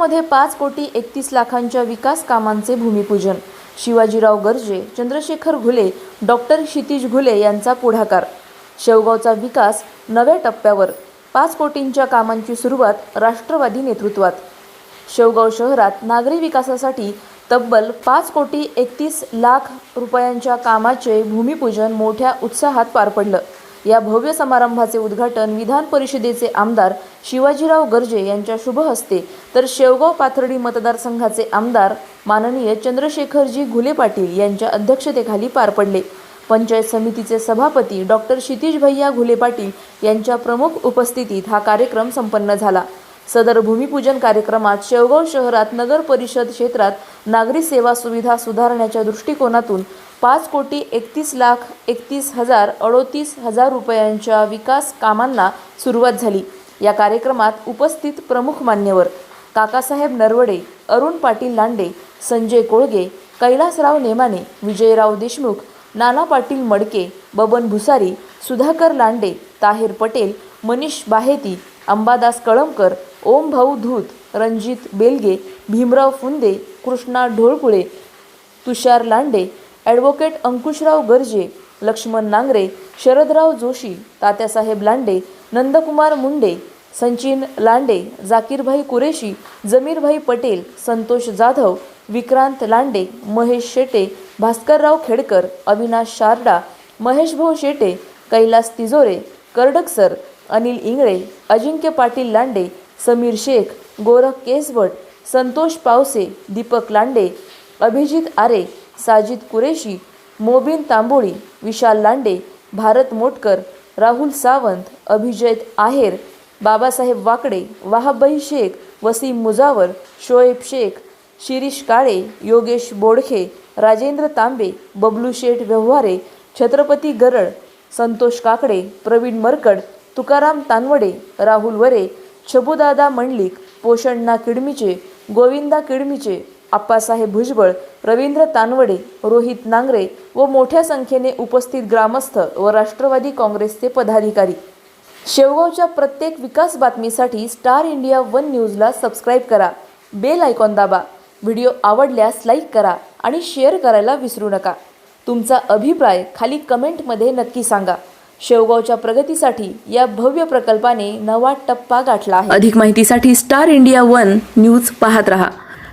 सुमारे पाच कोटी एकतीस लाखांच्या विकास कामांचे भूमिपूजन. शिवाजीराव गर्जे चंद्रशेखर घुले डॉक्टर क्षितिज घुले यांचा पुढाकार. शेवगावचा विकास नव्या टप्प्यावर. पाच कोटींच्या कामांची सुरुवात राष्ट्रवादी नेतृत्वात. शेवगाव शहरात नागरी विकासासाठी तब्बल पाच कोटी एकतीस लाख रुपयांच्या कामाचे भूमिपूजन मोठ्या उत्साहात पार पडलं. या भव्य समारंभाचे उद्घाटन विधान परिषदेचे आमदार शिवाजीराव गर्जे यांच्या शुभ हस्ते तर शेवगाव पाथर्डी मतदारसंघाचे आमदार माननीय चंद्रशेखरजी घुले पाटील यांच्या अध्यक्षतेखाली पार पडले. पंचायत समितीचे सभापती डॉक्टर क्षितिज भैया घुले पाटील यांच्या प्रमुख उपस्थितीत हा कार्यक्रम संपन्न झाला. सदर भूमिपूजन कार्यक्रमात शेवगाव शहरात नगर परिषद क्षेत्रात नागरी सेवा सुविधा सुधारण्याच्या दृष्टिकोनातून पाच कोटी एकतीस लाख एकतीस हजार अडोतीस हजार रुपयांच्या विकास कामांना सुरुवात झाली. या कार्यक्रमात उपस्थित प्रमुख मान्यवर काकासाहेब नरवडे अरुण पाटील लांडे संजय कोळगे कैलासराव नेमाने विजयराव देशमुख नाना पाटील मडके बबन भुसारी सुधाकर लांडे ताहेर पटेल मनीष बाहेती अंबादास कळमकर ओम भाऊ धूत रणजित बेलगे भीमराव फुंदे कृष्णा ढोळकुळे तुषार लांडे ॲडव्होकेट अंकुशराव गर्जे लक्ष्मण नांगरे शरदराव जोशी तात्यासाहेब लांडे नंदकुमार मुंडे संचिन लांडे जाकीरभाई कुरेशी जमीरभाई पटेल संतोष जाधव विक्रांत लांडे महेश शेटे भास्करराव खेडकर अविनाश शारडा महेशभाऊ शेटे कैलास तिजोरे कर्डक सर अनिल इंगळे अजिंक्य पाटील लांडे समीर शेख गोरख केसवट संतोष पावसे दीपक लांडे अभिजित आरे साजिद कुरेशी मोबिन तांबोळी विशाल लांडे भारत मोटकर राहुल सावंत अभिजैत आहेर बाबासाहेब वाकडे वाहबाई शेख वसीम मुजावर शोएब शेख शिरीष काळे योगेश बोडखे राजेंद्र तांबे बबलू शेठ व्यवहारे छत्रपती गरड संतोष काकडे प्रवीण मरकड तुकाराम तानवडे राहुल वरे छबुदादा मंडलिक पोषणना किडमीचे गोविंदा किडमीचे आप्पासाहेब भुजबळ रवींद्र तानवडे रोहित नांगरे व मोठ्या संख्येने उपस्थित ग्रामस्थ व राष्ट्रवादी काँग्रेसचे पदाधिकारी. शेवगावच्या प्रत्येक विकास बातमीसाठी स्टार इंडिया वन न्यूजला सबस्क्राईब करा. बेल आयकॉन दाबा. व्हिडिओ आवडल्यास लाईक करा आणि शेअर करायला विसरू नका. तुमचा अभिप्राय खाली कमेंटमध्ये नक्की सांगा. शेवगावच्या प्रगतीसाठी या भव्य प्रकल्पाने नवा टप्पा गाठला आहे. अधिक माहितीसाठी स्टार इंडिया वन न्यूज पाहत रहा.